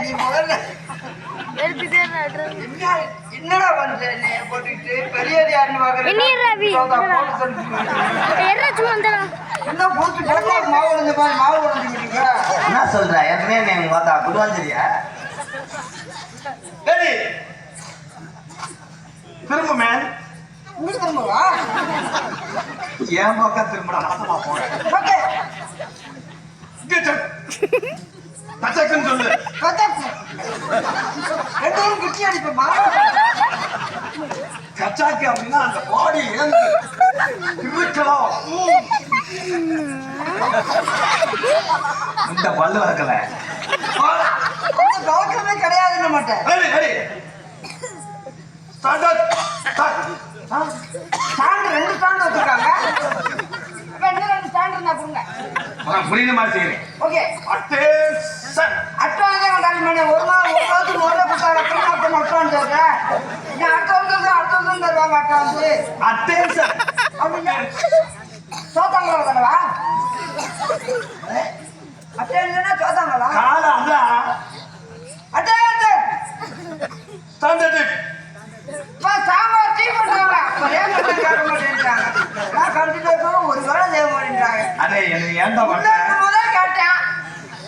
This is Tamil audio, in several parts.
நீ முதல்ல. என்னடா பண்ற நீ? போட்டுக்கிட்டு பெரியது யாருன்னு பாக்குறேன் என்ன போட்டு கிடக்க மாவு உடைஞ்ச மாதிரி மாவு உடைஞ்சுக்கிட்டீங்க என்ன சொல்ற? ஏற்கனவே நீ பார்த்தா குடுவாஞ்சிரியா டேடி திரும்ப மேன் உங்களுக்கு திரும்பவா? என் பக்கம் திரும்ப நாசமா போறேன் ஓகே. தச்சக்குன்னு சொல்லு. கத்தாச்சு ரெண்டு பேரும் அடிப்போமா கச்சாக்கு அப்படின்னா அந்த பாடி இருக்கலாம் இந்த பல்லு வளர்க்கல. அந்த பழக்கமே கிடையாதுன்னு மாட்டேன் ஸ்டாண்டு ரெண்டு ஸ்டாண்டு வச்சிருக்காங்க. இன்னும் ரெண்டு ஸ்டாண்டு இருந்தா கொடுங்க. புரியுற மாதிரி செய்யறேன். ஓகே. அட்டேஷன் கொண்டாடி பண்ணி ஒரு நாள் ஒரு நாளுக்கு தருவேன் நீ அப்படின்னா சோத்தாங்களா தானவா சோத்தாங்களா கால சாம்பார் டீ ஏன் கேட்க மாட்டேன்றாங்க? நான் ஒரு செய்ய மாட்டேன்றாங்க. அதே எனக்கு ஏன்டா உள்ள பண்ண இருக்கும்போதே கேட்டேன்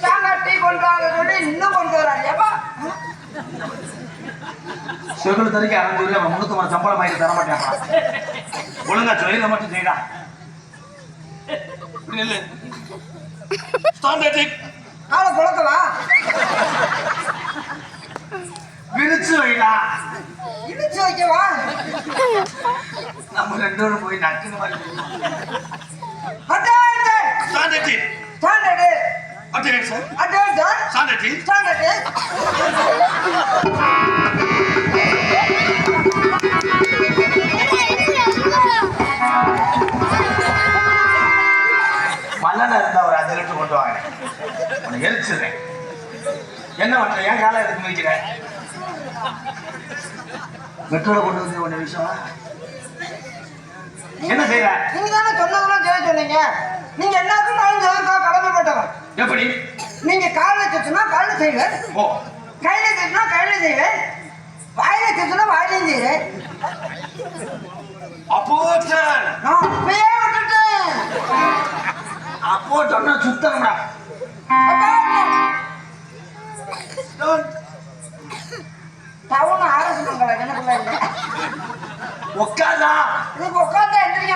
சாம்பார் டீ கொண்டு வாங்க சொல்லி இன்னும் கொண்டு வராங்க எப்பா செகுடு தறிக்கு ரூபாய் அவன் முன்னூத்தி ஐம்பது சம்பளம் ஆயிட்டு தர மாட்டேன் ஒழுங்கா சொல்லி மட்டும் செய்யடா காலை குழக்கவா விரிச்சு வைடா. இடிச்சு வைக்கவா? நம்ம ரெண்டு பேரும் போய் நச்சுன்னு மாதிரி ஸ்டாண்டர்ட் ஸ்டாண்டர்டு அட்டேஷன் அட்டேன் ஸ்டாண்டர்ட் ஸ்டாண்டர்டு லிட்டர் கொண்டு வாங்க. உன்னை எரிச்சிடுறேன். என்ன பண்ற? ஏன் காலை எடுத்து முடிக்கிறேன் பெட்ரோலை கொண்டு வந்து ஒன்று விஷயம் என்ன செய்யற நீங்க தானே சொன்னதெல்லாம் செய்ய சொன்னீங்க. நீங்க எல்லாத்துக்கும் நானும் செய்யறதுக்காக கடமைப்பட்டவன் எப்படி? நீங்க காலைல சுத்தினா காலைல செய்வேன். ஓ. கையில சுத்தினா கையில செய்வேன். வாயில சுத்தினா வாயிலையும் செய்வேன். அப்போஷன் நான்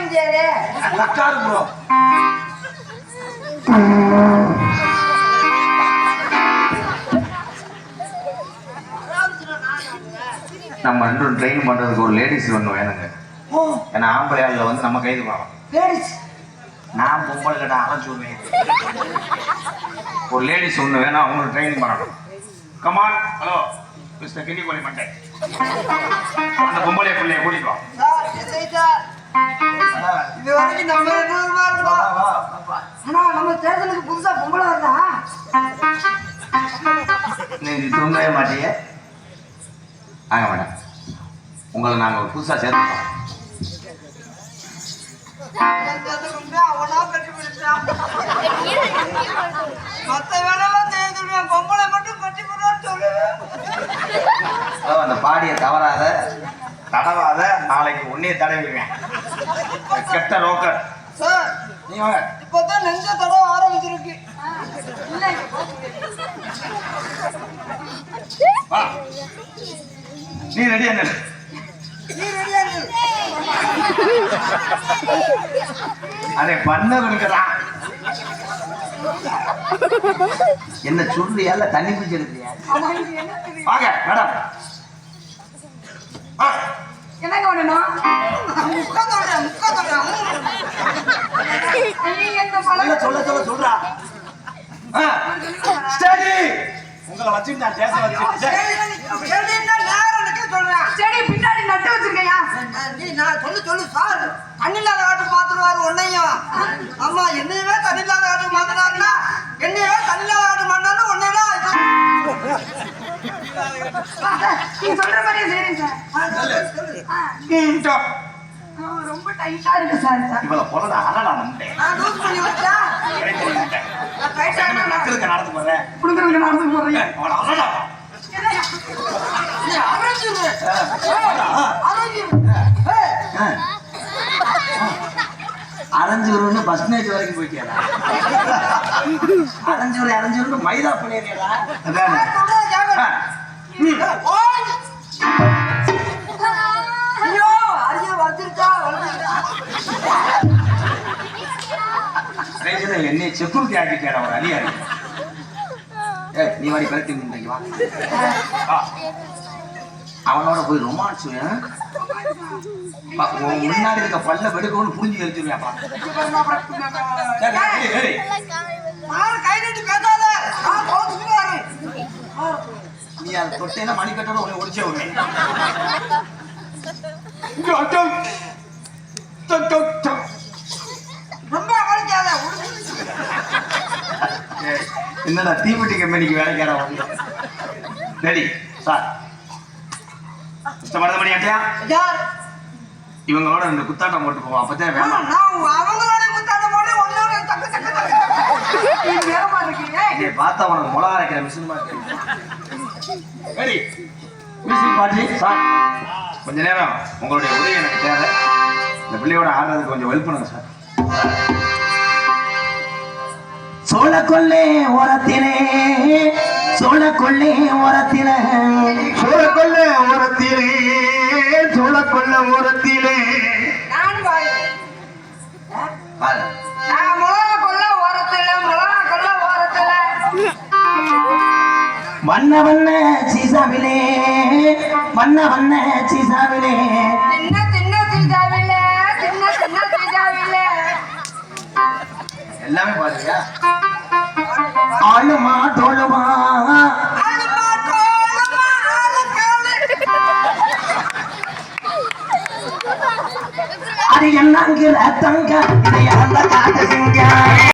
முடியாது நம்ம ரெண்டும் ட்ரெயின் பண்றதுக்கு ஒரு லேடிஸ் ஒன்று வேணுங்க. ஓ. ஏன்னா ஆம்பளை ஆளுல வந்து நம்ம கைது போகலாம் லேடிஸ் நான் பொம்பளை கிட்ட அரைச்சு விடுவேன். ஒரு லேடிஸ் ஒன்று வேணும் அவங்களுக்கு ட்ரைனிங் பண்ணணும். கமான் ஹலோ மிஸ்டர் கிண்டி கோழி மண்டை. அந்த பொம்பளை பிள்ளைய கூட்டிட்டு ஆனா நம்ம ஸ்டேஷனுக்கு புதுசா பொம்பளை வருதா? நீ இது தூங்கவே மாட்டிய. வாங்க மேடம். உங்களை அவனா கட்டி பிடிச்சான் மத்த சொல்லுவேன். பொம்பளை மட்டும் கட்டி போடுவான்னு சொல்லுவேன் அந்த பாடியை தவறாத தடவாத நாளைக்கு உன்னையே தடவிடுவேன். கெட்ட ரோக்கர் சார் நீ வாங்க. இப்பதான் நெஞ்ச தடவை ஆரம்பிச்சிருக்கு. வா. நீ ரெடியா நில்லு. நீ ரெடியா இரு. அதை பண்ணவனுக்குடா என்ன இல்ல தண்ணி தெரியும்? வாங்க மேடம். ஆ, என்னங்க பண்ணணும்? முக்க சொல்றேன் முக்க சொல்றேன் சொல்ல பழம் சொல்ல சொல்ல சொல்றா. ஸ்டடி. உங்களை வச்சு நான் பேச வச்சு சொல்றேன். பின்னாடி நட்டு வச்சிருக்கையா? நீ நான் சொல்லு சொல்லு சார். தண்ணி இல்லாத காட்டுக்கு மாத்துருவாரு உன்னையும். ஆமா என்னையவே தண்ணி இல்லாத காட்டுக்கு மாத்துறாருன்னா என்னையவே தண்ணி இல்லாத காட்டுக்கு சொல்ற ரொம்ப டைட்டா இருக்கு சார் இவளை பொருளை அறடா நம்பேன் லூஸ் பண்ணி வச்சா? டைட்டா நடத்து போறேன். கொடுங்க வந்துருங்க நடந்து அரைஞ்சிரு. அரைஞ்சூர்னு பஸ் நைட் வரைக்கும் போயிட்டியாடா? அரைஞ்சூர் அரைஞ்சூர்னு மைதா அதானே. என்னை செக்யூரிட்டி ஆக்கிட்டார் அவர் அலியாரி ஏய் நீ வாடி நின்றைக்கு வா. ஆ. அவனோட போய் ரொமான்ஸ் முன்னாடி இருக்க பல்ல வெடுக்கணும்னு புரிஞ்சு கோச்சுக்கிறாரு. நீ அதை தொட்டேன்னா மணிக்கட்டோட உன்னை ஒடிச்சே உடனே என்னடா தீவெட்டி கம்பெனிக்கு வேலைக்கார வந்து. ரெடி சார் ஆட்டியா? யார்? இவங்களோட இந்த குத்தாட்டம் போட்டு போவோம். அப்பதான் வேணாம். அவங்களோட பார்த்தா உனக்கு முளகா அரைக்கிற மிஷின் மாதிரி ரெடி. மியூசிக் பாட்டி சார் கொஞ்ச நேரம் உங்களுடைய உதவி எனக்கு தேவை. இந்த பிள்ளையோட ஆடுறதுக்கு கொஞ்சம் ஹெல்ப் பண்ணுங்க சார் சோழ கொள்ளே ஓரத்திலே சோழ கொள்ளே ஓரத்திலே ஓரத்திலே சூழக்கொள்ள ஓரத்திலே. மிளகா கொல்ல ஓரத்துல. வண்ண வண்ண சீசாவிலே வண்ண வண்ண சீசாவிலே. சின்ன சின்ன சீதாவில, சின்ன சின்ன சீதாவில. எல்லாமே பாருங்க. அது என்னங்கிற தங்க இதை அந்த காட்டுங்க